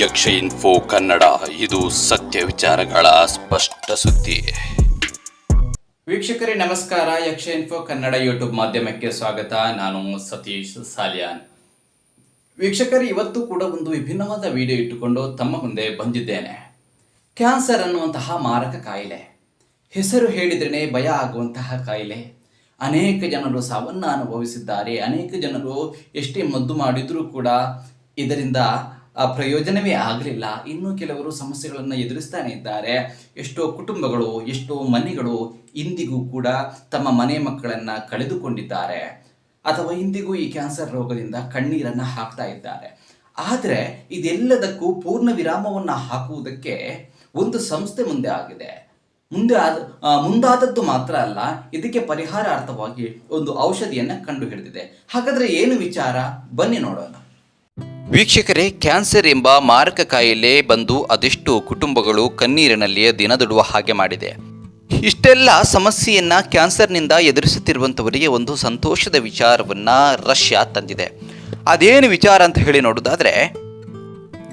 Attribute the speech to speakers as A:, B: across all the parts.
A: ಯಕ್ಷ ಇನ್ಫೋ ಕನ್ನಡ. ಇದು ಸತ್ಯ ವಿಚಾರಗಳ ಸ್ಪಷ್ಟ ಸುದ್ದಿ.
B: ವೀಕ್ಷಕರೇ, ನಮಸ್ಕಾರ. ಯಕ್ಷ ಇನ್ಫೋ ಕನ್ನಡ ಯೂಟ್ಯೂಬ್ ಮಾಧ್ಯಮಕ್ಕೆ ಸ್ವಾಗತ. ನಾನು ಸತೀಶ್ ಸಾಲಿಯಾನ್. ವೀಕ್ಷಕರೇ, ಇವತ್ತು ಕೂಡ ಒಂದು ವಿಭಿನ್ನವಾದ ವಿಡಿಯೋ ಇಟ್ಟುಕೊಂಡು ತಮ್ಮ ಮುಂದೆ ಬಂದಿದ್ದೇನೆ. ಕ್ಯಾನ್ಸರ್ ಅನ್ನುವಂತಹ ಮಾರಕ ಕಾಯಿಲೆ. ಹೆಸರು ಹೇಳಿದ್ರೇ ಭಯ ಆಗುವಂತಹ ಕಾಯಿಲೆ. ಅನೇಕ ಜನರು ಸಾವನ್ನು ಅನುಭವಿಸಿದ್ದಾರೆ. ಅನೇಕ ಜನರು ಎಷ್ಟೇ ಮದ್ದು ಮಾಡಿದರೂ ಕೂಡ ಇದರಿಂದ ಪ್ರಯೋಜನವೇ ಆಗಲಿಲ್ಲ. ಇನ್ನೂ ಕೆಲವರು ಸಮಸ್ಯೆಗಳನ್ನು ಎದುರಿಸ್ತಾನೆ ಇದ್ದಾರೆ. ಎಷ್ಟೋ ಕುಟುಂಬಗಳು, ಎಷ್ಟೋ ಮನೆಗಳು ಇಂದಿಗೂ ಕೂಡ ತಮ್ಮ ಮನೆ ಮಕ್ಕಳನ್ನು ಕಳೆದುಕೊಂಡಿದ್ದಾರೆ. ಅಥವಾ ಇಂದಿಗೂ ಈ ಕ್ಯಾನ್ಸರ್ ರೋಗದಿಂದ ಕಣ್ಣೀರನ್ನು ಹಾಕ್ತಾ ಇದ್ದಾರೆ. ಆದರೆ ಇದೆಲ್ಲದಕ್ಕೂ ಪೂರ್ಣ ವಿರಾಮವನ್ನು ಹಾಕುವುದಕ್ಕೆ ಒಂದು ಸಂಸ್ಥೆ ಮುಂದೆ ಆಗಿದೆ. ಮುಂದೆ ಆದ ಮುಂದಾದದ್ದು ಮಾತ್ರ ಅಲ್ಲ, ಇದಕ್ಕೆ ಪರಿಹಾರಾರ್ಥವಾಗಿ ಒಂದು ಔಷಧಿಯನ್ನು ಕಂಡುಹಿಡಿದಿದೆ. ಹಾಗಾದರೆ ಏನು ವಿಚಾರ? ಬನ್ನಿ ನೋಡೋಣ. ವೀಕ್ಷಕರೇ, ಕ್ಯಾನ್ಸರ್ ಎಂಬ ಮಾರಕ ಕಾಯಿಲೆ ಬಂದು ಅದೆಷ್ಟು ಕುಟುಂಬಗಳು ಕಣ್ಣೀರಿನಲ್ಲಿಯೇ ದಿನದುಡುವ ಹಾಗೆ ಮಾಡಿದೆ. ಇಷ್ಟೆಲ್ಲ ಸಮಸ್ಯೆಯನ್ನ ಕ್ಯಾನ್ಸರ್ನಿಂದ ಎದುರಿಸುತ್ತಿರುವಂಥವರಿಗೆ ಒಂದು ಸಂತೋಷದ ವಿಚಾರವನ್ನ ರಷ್ಯಾ ತಂದಿದೆ. ಅದೇನು ವಿಚಾರ ಅಂತ ಹೇಳಿ ನೋಡೋದಾದ್ರೆ,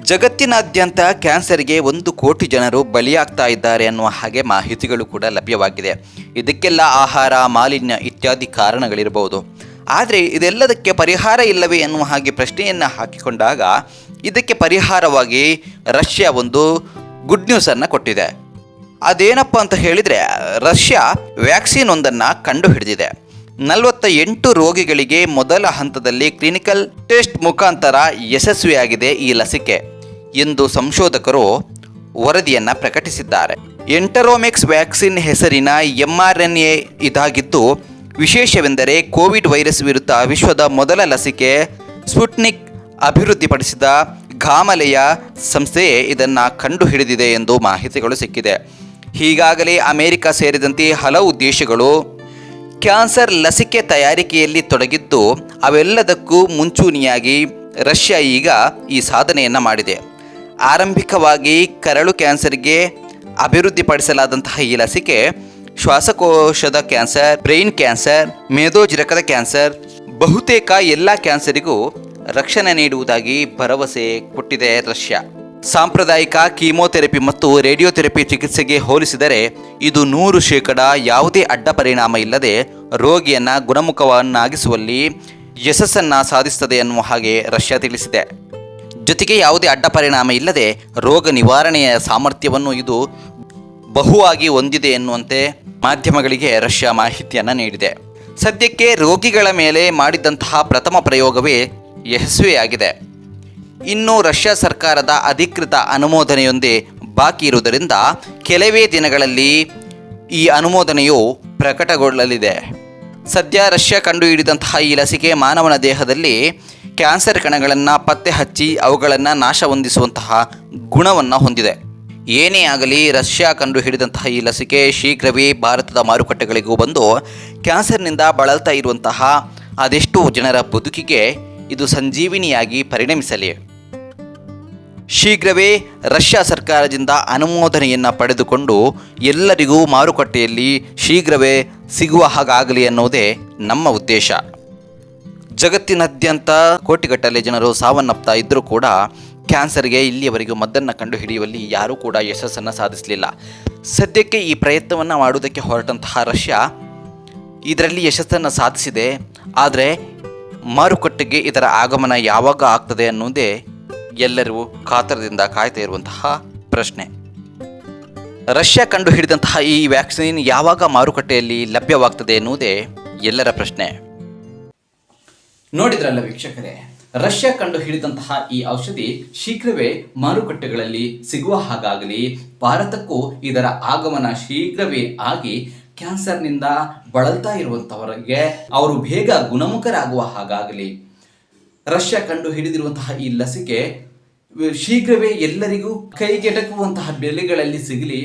B: ಜಗತ್ತಿನಾದ್ಯಂತ ಕ್ಯಾನ್ಸರ್ಗೆ ಒಂದು ಕೋಟಿ ಜನರು ಬಲಿಯಾಗ್ತಾ ಇದ್ದಾರೆ ಅನ್ನುವ ಹಾಗೆ ಮಾಹಿತಿಗಳು ಕೂಡ ಲಭ್ಯವಾಗಿದೆ. ಇದಕ್ಕೆಲ್ಲ ಆಹಾರ, ಮಾಲಿನ್ಯ ಇತ್ಯಾದಿ ಕಾರಣಗಳಿರಬಹುದು. ಆದರೆ ಇದೆಲ್ಲದಕ್ಕೆ ಪರಿಹಾರ ಇಲ್ಲವೇ ಎನ್ನುವ ಹಾಗೆ ಪ್ರಶ್ನೆಯನ್ನು ಹಾಕಿಕೊಂಡಾಗ ಇದಕ್ಕೆ ಪರಿಹಾರವಾಗಿ ರಷ್ಯಾ ಒಂದು ಗುಡ್ ನ್ಯೂಸನ್ನು ಕೊಟ್ಟಿದೆ. ಅದೇನಪ್ಪ ಅಂತ ಹೇಳಿದರೆ, ರಷ್ಯಾ ವ್ಯಾಕ್ಸಿನ್ ಒಂದನ್ನು ಕಂಡುಹಿಡಿದಿದೆ. ನಲವತ್ತ ಎಂಟು ರೋಗಿಗಳಿಗೆ ಮೊದಲ ಹಂತದಲ್ಲಿ ಕ್ಲಿನಿಕಲ್ ಟೆಸ್ಟ್ ಮುಖಾಂತರ ಯಶಸ್ವಿಯಾಗಿದೆ ಈ ಲಸಿಕೆ ಎಂದು ಸಂಶೋಧಕರು ವರದಿಯನ್ನು ಪ್ರಕಟಿಸಿದ್ದಾರೆ. ಎಂಟರೋಮಿಕ್ಸ್ ವ್ಯಾಕ್ಸಿನ್ ಹೆಸರಿನ ಎಂಆರ್ಎನ್ಎ ಇದಾಗಿದ್ದು ವಿಶೇಷವೆಂದರೆ ಕೋವಿಡ್ ವೈರಸ್ ವಿರುದ್ಧ ವಿಶ್ವದ ಮೊದಲ ಲಸಿಕೆ ಸ್ಪುಟ್ನಿಕ್ ಅಭಿವೃದ್ಧಿಪಡಿಸಿದ ಘಾಮಲೆಯ ಸಂಸ್ಥೆಯೇ ಇದನ್ನು ಕಂಡುಹಿಡಿದಿದೆ ಎಂದು ಮಾಹಿತಿಗಳು ಸಿಕ್ಕಿದೆ. ಹೀಗಾಗಲೇ ಅಮೆರಿಕ ಸೇರಿದಂತೆ ಹಲವು ದೇಶಗಳು ಕ್ಯಾನ್ಸರ್ ಲಸಿಕೆ ತಯಾರಿಕೆಯಲ್ಲಿ ತೊಡಗಿದ್ದು, ಅವೆಲ್ಲದಕ್ಕೂ ಮುಂಚೂಣಿಯಾಗಿ ರಷ್ಯಾ ಈಗ ಈ ಸಾಧನೆಯನ್ನು ಮಾಡಿದೆ. ಆರಂಭಿಕವಾಗಿ ಕರಳು ಕ್ಯಾನ್ಸರ್ಗೆ ಅಭಿವೃದ್ಧಿಪಡಿಸಲಾದಂತಹ ಈ ಲಸಿಕೆ ಶ್ವಾಸಕೋಶದ ಕ್ಯಾನ್ಸರ್, ಬ್ರೈನ್ ಕ್ಯಾನ್ಸರ್, ಮೇದೋಜಿರಕದ ಕ್ಯಾನ್ಸರ್, ಬಹುತೇಕ ಎಲ್ಲ ಕ್ಯಾನ್ಸರಿಗೂ ರಕ್ಷಣೆ ನೀಡುವುದಾಗಿ ಭರವಸೆ ಕೊಟ್ಟಿದೆ ರಷ್ಯಾ. ಸಾಂಪ್ರದಾಯಿಕ ಕೀಮೋಥೆರಪಿ ಮತ್ತು ರೇಡಿಯೋಥೆರಪಿ ಚಿಕಿತ್ಸೆಗೆ ಹೋಲಿಸಿದರೆ ಇದು ನೂರು ಶೇಕಡ ಯಾವುದೇ ಅಡ್ಡ ಪರಿಣಾಮ ಇಲ್ಲದೆ ರೋಗಿಯನ್ನು ಗುಣಮುಖವನ್ನಾಗಿಸುವಲ್ಲಿ ಯಶಸ್ಸನ್ನು ಸಾಧಿಸುತ್ತದೆ ಎನ್ನುವ ಹಾಗೆ ರಷ್ಯಾ ತಿಳಿಸಿದೆ. ಜೊತೆಗೆ ಯಾವುದೇ ಅಡ್ಡ ಪರಿಣಾಮ ಇಲ್ಲದೆ ರೋಗ ನಿವಾರಣೆಯ ಸಾಮರ್ಥ್ಯವನ್ನು ಇದು ಬಹುವಾಗಿ ಹೊಂದಿದೆ ಎನ್ನುವಂತೆ ಮಾಧ್ಯಮಗಳಿಗೆ ರಷ್ಯಾ ಮಾಹಿತಿಯನ್ನು ನೀಡಿದೆ. ಸದ್ಯಕ್ಕೆ ರೋಗಿಗಳ ಮೇಲೆ ಮಾಡಿದಂತಹ ಪ್ರಥಮ ಪ್ರಯೋಗವೇ ಯಶಸ್ವಿಯಾಗಿದೆ. ಇನ್ನು ರಷ್ಯಾ ಸರ್ಕಾರದ ಅಧಿಕೃತ ಅನುಮೋದನೆಯೊಂದೇ ಬಾಕಿ ಇರುವುದರಿಂದ ಕೆಲವೇ ದಿನಗಳಲ್ಲಿ ಈ ಅನುಮೋದನೆಯು ಪ್ರಕಟಗೊಳ್ಳಲಿದೆ. ಸದ್ಯ ರಷ್ಯಾ ಕಂಡುಹಿಡಿದಂತಹ ಈ ಲಸಿಕೆ ಮಾನವನ ದೇಹದಲ್ಲಿ ಕ್ಯಾನ್ಸರ್ ಕಣಗಳನ್ನು ಪತ್ತೆ ಹಚ್ಚಿ ಅವುಗಳನ್ನು ನಾಶ ಹೊಂದಿಸುವಂತಹ ಗುಣವನ್ನು ಹೊಂದಿದೆ. ಏನೇ ಆಗಲಿ ರಷ್ಯಾ ಕಂಡು ಹಿಡಿದಂತಹ ಈ ಲಸಿಕೆ ಶೀಘ್ರವೇ ಭಾರತದ ಮಾರುಕಟ್ಟೆಗಳಿಗೂ ಬಂದು ಕ್ಯಾನ್ಸರ್ನಿಂದ ಬಳಲ್ತಾ ಇರುವಂತಹ ಅದೆಷ್ಟೋ ಜನರ ಬದುಕಿಗೆ ಇದು ಸಂಜೀವಿನಿಯಾಗಿ ಪರಿಣಮಿಸಲಿ. ಶೀಘ್ರವೇ ರಷ್ಯಾ ಸರ್ಕಾರದಿಂದ ಅನುಮೋದನೆಯನ್ನು ಪಡೆದುಕೊಂಡು ಎಲ್ಲರಿಗೂ ಮಾರುಕಟ್ಟೆಯಲ್ಲಿ ಶೀಘ್ರವೇ ಸಿಗುವ ಹಾಗಾಗಲಿ ಅನ್ನೋದೇ ನಮ್ಮ ಉದ್ದೇಶ. ಜಗತ್ತಿನಾದ್ಯಂತ ಕೋಟಿಗಟ್ಟಲೆ ಜನರು ಸಾವನ್ನಪ್ತಾ ಇದ್ದರೂ ಕೂಡ ಕ್ಯಾನ್ಸರ್ಗೆ ಇಲ್ಲಿಯವರೆಗೂ ಮದ್ದನ್ನು ಕಂಡುಹಿಡಿಯುವಲ್ಲಿ ಯಾರೂ ಕೂಡ ಯಶಸ್ಸನ್ನು ಸಾಧಿಸಲಿಲ್ಲ. ಸದ್ಯಕ್ಕೆ ಈ ಪ್ರಯತ್ನವನ್ನು ಮಾಡುವುದಕ್ಕೆ ಹೊರಟಂತಹ ರಷ್ಯಾ ಇದರಲ್ಲಿ ಯಶಸ್ಸನ್ನು ಸಾಧಿಸಿದೆ. ಆದರೆ ಮಾರುಕಟ್ಟೆಗೆ ಇದರ ಆಗಮನ ಯಾವಾಗ ಆಗ್ತದೆ ಅನ್ನೋದೇ ಎಲ್ಲರೂ ಕಾತರದಿಂದ ಕಾಯ್ತಾ ಇರುವಂತಹ ಪ್ರಶ್ನೆ. ರಷ್ಯಾ ಕಂಡುಹಿಡಿದಂತಹ ಈ ವ್ಯಾಕ್ಸಿನ್ ಯಾವಾಗ ಮಾರುಕಟ್ಟೆಯಲ್ಲಿ ಲಭ್ಯವಾಗ್ತದೆ ಎನ್ನುವುದೇ ಎಲ್ಲರ ಪ್ರಶ್ನೆ. ನೋಡಿದ್ರಲ್ಲ ವೀಕ್ಷಕರೇ ರಷ್ಯಾ ಕಂಡು ಹಿಡಿದಂತಹ ಈ ಔಷಧಿ ಶೀಘ್ರವೇ ಮಾರುಕಟ್ಟೆಗಳಲ್ಲಿ ಸಿಗುವ ಹಾಗಾಗಲಿ. ಭಾರತಕ್ಕೂ ಇದರ ಆಗಮನ ಶೀಘ್ರವೇ ಆಗಿ ಕ್ಯಾನ್ಸರ್ನಿಂದ ಬಳಲ್ತಾ ಇರುವಂಥವರಿಗೆ ಅವರು ಬೇಗ ಗುಣಮುಖರಾಗುವ ಹಾಗಾಗಲಿ. ರಷ್ಯಾ ಕಂಡು ಹಿಡಿದಿರುವಂತಹ ಈ ಲಸಿಕೆ ಶೀಘ್ರವೇ ಎಲ್ಲರಿಗೂ ಕೈಗೆಟಕುವಂತಹ ಬೆಲೆಗಳಲ್ಲಿ ಸಿಗಲಿ.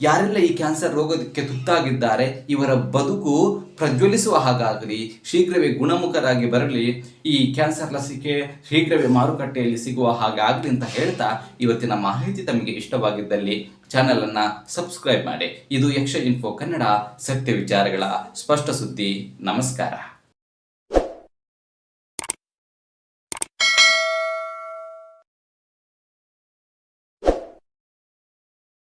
B: ಯಾರೆಲ್ಲ ಈ ಕ್ಯಾನ್ಸರ್ ರೋಗಕ್ಕೆ ತುತ್ತಾಗಿದ್ದಾರೆ, ಇವರ ಬದುಕು ಪ್ರಜ್ವಲಿಸುವ ಹಾಗಾಗಲಿ, ಶೀಘ್ರವೇ ಗುಣಮುಖರಾಗಿ ಬರಲಿ, ಈ ಕ್ಯಾನ್ಸರ್ ಲಸಿಕೆ ಶೀಘ್ರವೇ ಮಾರುಕಟ್ಟೆಯಲ್ಲಿ ಸಿಗುವ ಹಾಗಾಗಲಿ ಅಂತ ಹೇಳ್ತಾ ಇವತ್ತಿನ ಮಾಹಿತಿ ತಮಗೆ ಇಷ್ಟವಾಗಿದ್ದಲ್ಲಿ ಚಾನಲನ್ನು ಸಬ್ಸ್ಕ್ರೈಬ್ ಮಾಡಿ. ಇದು ಯಕ್ಷ ಇನ್ಫೋ ಕನ್ನಡ ಸತ್ಯ ವಿಚಾರಗಳ ಸ್ಪಷ್ಟ ಸುದ್ದಿ. ನಮಸ್ಕಾರ.